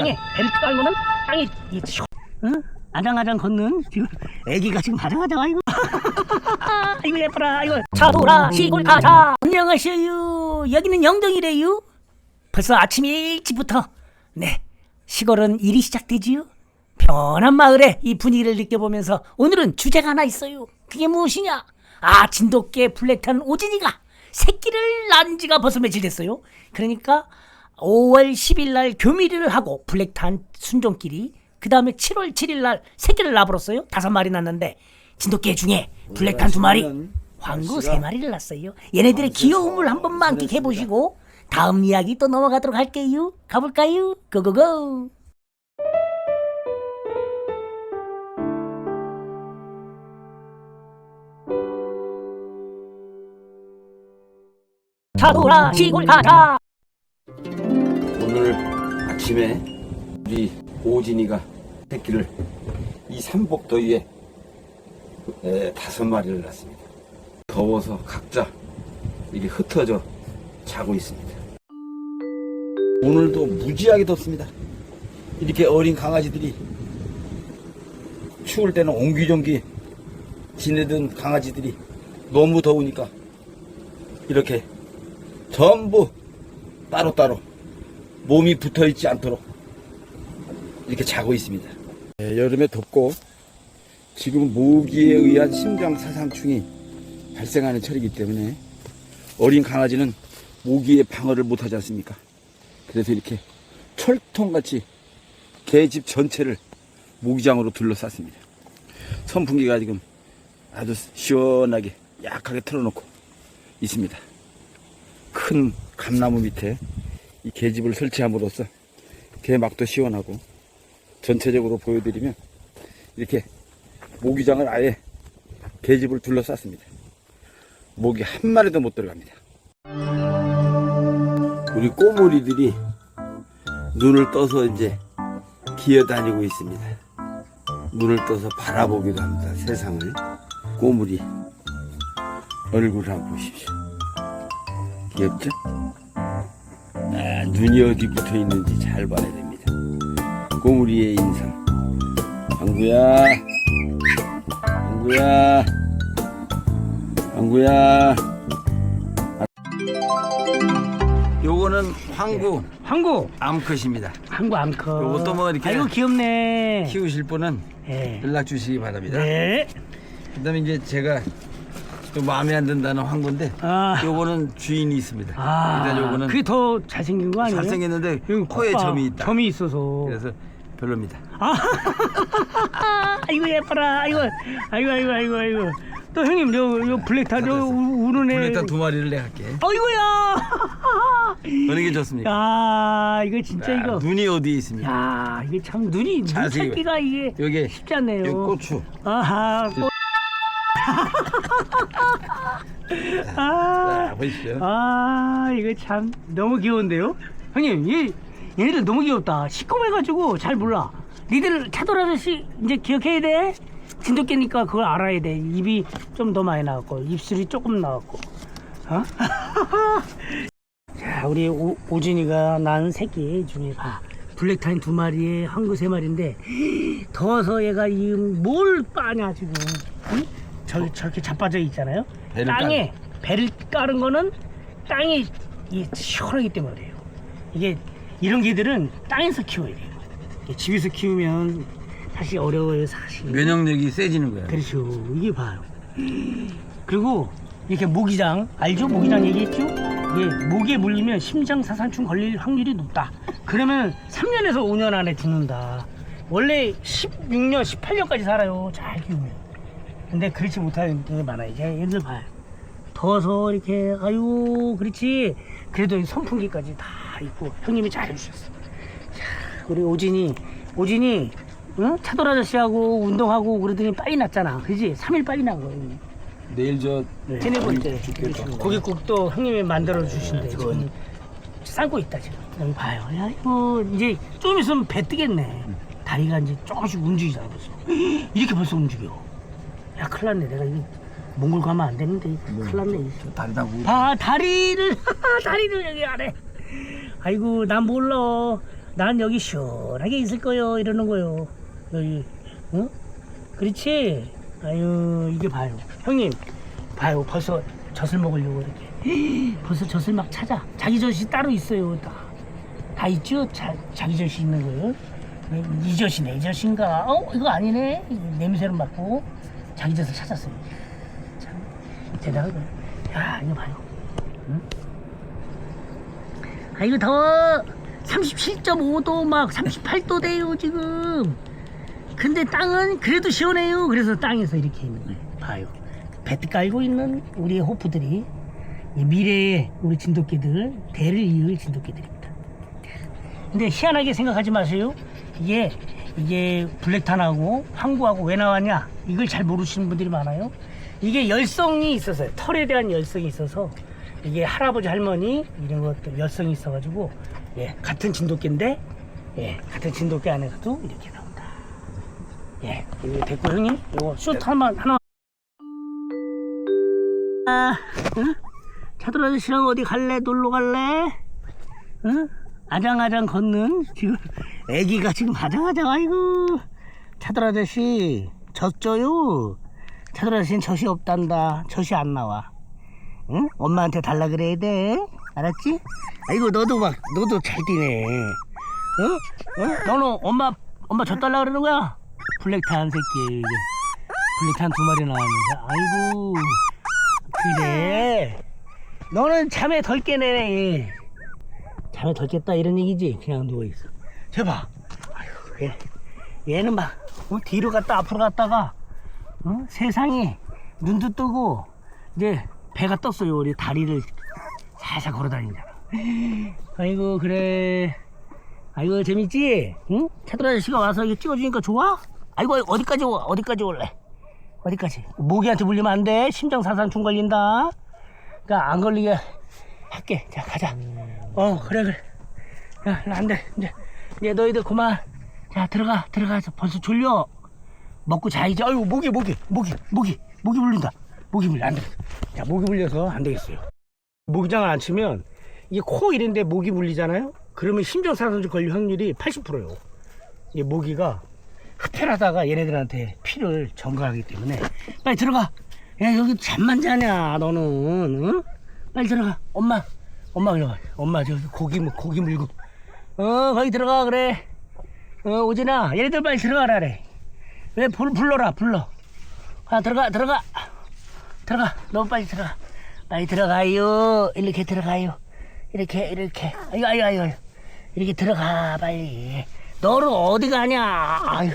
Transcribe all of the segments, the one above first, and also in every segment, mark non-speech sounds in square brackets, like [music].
땅에 벨트 깔고는 땅이 이 슉, 응? 아장아장 걷는 지금 애기가 지금 아장아장 아이고 [laughs] 아이고 예뻐라 아이고. 차돌아 시골 가자. 안녕하세요. 여기는 영동이래요. 벌써 아침 일찍부터 네 시골은 일이 시작되지요. 편한 마을에 이 분위기를 느껴보면서 오늘은 주제가 하나 있어요. 그게 무엇이냐? 아 진돗개 블랙탄 오진이가 새끼를 낳은 지가 벌써 며칠 됐어요. 그러니까 5월 10일 날 교미를 하고 블랙탄 순종끼리 그 다음에 7월 7일 날 새끼를 낳아버렸어요. 다섯 마리 낳았는데 진돗개 중에 블랙탄 두 마리, 황구 세 마리를 낳았어요. 얘네들의 귀여움을 한 번만 만끽해 보시고 다음 이야기 또 넘어가도록 할게요. 가볼까요? 고고고. 차돌아 시골 가자. 아침에 우리 오진이가 새끼를 이 삼복 더위에 에, 다섯 마리를 낳습니다. 더워서 각자 이게 흩어져 자고 있습니다. 오늘도 무지하게 덥습니다. 이렇게 어린 강아지들이 추울 때는 옹기종기 지내던 강아지들이 너무 더우니까 이렇게 전부 따로따로 몸이 붙어 있지 않도록 이렇게 자고 있습니다. 네, 여름에 덥고 지금 모기에 의한 심장 사상충이 발생하는 철이기 때문에 어린 강아지는 모기의 방어를 못하지 않습니까? 그래서 이렇게 철통같이 개집 전체를 모기장으로 둘러쌌습니다. 선풍기가 지금 아주 시원하게 약하게 틀어놓고 있습니다. 큰 감나무 밑에 이 계집을 설치함으로써 개막도 시원하고 전체적으로 보여드리면 이렇게 모기장을 아예 계집을 둘러쌌습니다. 모기 한 마리도 못 들어갑니다. 우리 꼬물이들이 눈을 떠서 이제 기어다니고 있습니다. 눈을 떠서 바라보기도 합니다. 세상을. 꼬물이 얼굴을 한번 보십시오. 귀엽죠? 아, 눈이 어디 붙어 있는지 잘 봐야 됩니다. 꼬물이의 인상. 방구야. 방구야. 방구야. 요거는 황구 항구 암컷입니다. 항구 암컷. 요것도 뭐 이렇게 아이고 귀엽네. 키우실 분은 예. 연락 주시기 바랍니다. 네. 그다음에 이제 제가 또 마음에 안 든다는 황구인데 아. 요거는 주인이 있습니다. 아. 일단 요거는 그게 더 잘생긴 거 아니에요? 잘생겼는데 여기 코에 코가 점이 있다. 점이 있어서. 그래서 별로입니다. 아, [laughs] 아이고 예뻐라. 아이고, 아이고, 아이고, 아이고, 아이고. 또 형님 요, 요요 우- 우는 애. 일단 두 마리를 내가 할게. 아이고야. 어느 게 좋습니까? 야, 이거 진짜 아, 이거. 눈이 어디에 있습니까? 야, 이게 참 눈이 눈 자세히 찾기가 이게 요게 쉽지 않네요. 요 고추. 아하. 꽃. 아, 자, 보십시오. 아, 이거 참 너무 귀여운데요? 형님, 얘, 얘네들 너무 귀엽다. 시꺼매가지고 잘 몰라. 니들 차돌 아저씨 이제 기억해야 돼? 진돗개니까 그걸 알아야 돼. 입이 좀 더 많이 나왔고, 입술이 조금 나왔고. 어? [laughs] 자, 우리 오, 오진이가 낳은 새끼 중에 봐. 블랙타인 두 마리에 한구 세 마리인데 더워서 얘가 이 뭘 빠냐 지금 응? 저, 저렇게 자빠져 있잖아요 배를 땅에 배를 깔은 거는 땅이 이 시원하기 때문에 그래요 이게 이런 개들은 땅에서 키워야 돼요 이게 집에서 키우면 사실 어려워요 사실 면역력이 세지는 거야. 그렇죠. 이게 봐요. 그리고 이렇게 모기장 알죠? 모기장 얘기했죠? 이게 모기에 물리면 심장 사상충 걸릴 확률이 높다. 그러면 3년에서 5년 안에 죽는다. 원래 16년, 18년까지 살아요. 잘 키우면. 근데 그렇지 못하는 게 많아요. 이제 얘들 봐요. 더워서 이렇게 아유 그렇지. 그래도 이 선풍기까지 다 있고 형님이 잘 해주셨어. 자, 우리 오진이 오진이 응? 차돌 아저씨하고 운동하고 그러더니 빨리 났잖아. 그지? 3일 빨리 난 거예요. 내일 저 세네 번째 고깃국도 형님이 만들어 주신대. 네, 지금 삶고 있다 지금. 여기 봐요. 야 이거 이제 좀 있으면 배 뜨겠네. 다리가 이제 조금씩 움직이잖아 벌써. [gasps] 이렇게 벌써 움직여. 야 큰일 났네. 내가 이거 몽골 가면 안 되는데 이거 큰일 났네. 이거. 다리다 구. 아 다리를 [laughs] 다리를 여기 안에. 아이고 난 몰라. 난 여기 시원하게 있을 거요 이러는 거요 여기 응? 그렇지 아유 이게 봐요 형님 봐요 벌써 젖을 먹으려고 이렇게 [gasps] 벌써 젖을 막 찾아 자기 젖이 따로 있어요 다, 다 있죠 자, 자기 젖이 있는 거요 이 젖이 내 젖인가 어 이거 아니네 냄새를 맡고 자기 젖을 찾았어요. 참 대단하다 야 이거 봐요. 응? 아 이거 더워 37.5도 막 38도 돼요 지금. 근데 땅은 그래도 시원해요. 그래서 땅에서 이렇게 있는 거예요. 봐요. 배트 깔고 있는 우리 호프들이 이 미래의 우리 진돗개들 대를 이을 진돗개들입니다. 근데 희한하게 생각하지 마세요. 이게 이게 블랙탄하고 항구하고 왜 나왔냐? 이걸 잘 모르시는 분들이 많아요. 이게 열성이 있어서요. 털에 대한 열성이 있어서 이게 할아버지 할머니 이런 것들 열성이 있어가지고 예 같은 진돗개인데 예 같은 진돗개 안에서도 이렇게 나온다. 예 이거 됐고 형님. 이거 슛 하나 하나 아 응? 차돌 아저씨랑 어디 갈래? 놀러 갈래? 응? 아장아장 걷는 지금 애기가 지금 아장아장 아이고 차돌 아저씨 젖줘요 차돌 아저씨는 젖이 없단다 젖이 안 나와 응? 엄마한테 달라 그래야 돼. 알았지? 아이고 너도 막 너도 잘 뛰네. 어? 어? 너는 엄마 엄마 젖 달라 그러는 거야? 블랙탄 새끼 이게 블랙탄 두 마리 나왔는데 아이고 그래. 너는 잠에 덜 깨네. 잠에 덜 깼다 이런 얘기지? 그냥 누워 있어. 제발. 아이고 얘 얘는 막 어? 뒤로 갔다 앞으로 갔다가 어? 세상에 눈도 뜨고 이제 배가 떴어요. 우리 다리를 살살 걸어 다니잖아. 아이고 그래. 아이고 재밌지? 응? 차돌 아저씨가 와서 이거 찍어주니까 좋아? 아이고 어디까지 오- 어디까지 올래? 어디까지? 모기한테 물리면 안 돼. 심장 사상충 걸린다. 그러니까 안 걸리게 할게. 자 가자. 어 그래 그래. 야, 안 돼. 이제 이제 너희들 그만. 자 들어가 들어가서 벌써 졸려. 먹고 자야지. 아유 모기 모기 모기 모기 모기 물린다. 모기 물려 안 돼. 자 모기 물려서 안 되겠어요. 모기장을 안 치면 이게 코 이런데 모기 물리잖아요. 그러면 심장사상충 걸릴 확률이 80%요. 이 모기가 흡혈하다가 얘네들한테 피를 전가하기 때문에 빨리 들어가. 야 여기 잠만 자냐 너는? 응? 빨리 들어가. 엄마. 엄마 들어가. 엄마 저기 고기 물- 고기 물고. 어 거기 들어가 그래. 어 오진아 얘네들 빨리 들어가라 그래. 왜 불, 불러라 불러. 아 들어가 들어가. 들어가. 너무 빨리 들어가. 빨리 들어가요. 이렇게 들어가요. 이렇게 이렇게. 아유 아유 아유 아유. 이렇게 들어가 빨리. 너는 어디 가냐 아유.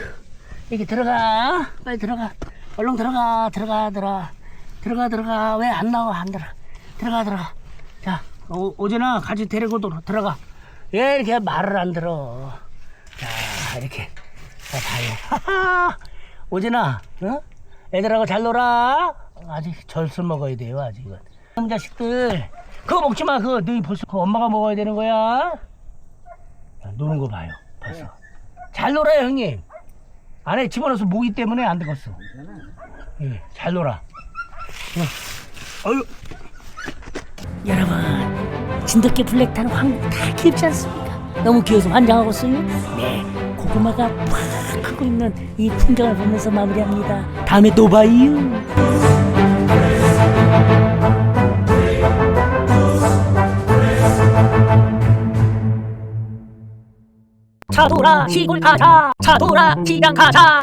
이렇게 들어가. 빨리 들어가. 얼른 들어가. 들어가 들어가. 들어가 들어가. 왜 안 나와 안 들어 들어가 들어가. 자 오, 오진아 같이 데리고 들어- 들어가. 왜 이렇게 말을 안 들어? 자 이렇게. 자 봐요 하하! 오진아 어? 애들하고 잘 놀아? 아직 젖을 먹어야 돼요 아직은 놈 자식들 그거 먹지 마 그거. 너희 벌써 그거 엄마가 먹어야 되는 거야. 자, 노는 거 봐요 벌써. 잘 놀아요 형님. 안에 집어넣어서 모기 때문에 안 되겠어. 예, 잘 놀아. 어. 어휴 여러분 진돗개 블랙탄 황다 귀엽지 않습니까? 너무 귀여워서 환장하고 있어요? 네 고구마가 팍 크고 있는 이 풍경을 보면서 마무리합니다. 다음에 또 봐요. 차돌아 시골 가자. 차돌아 시장 가자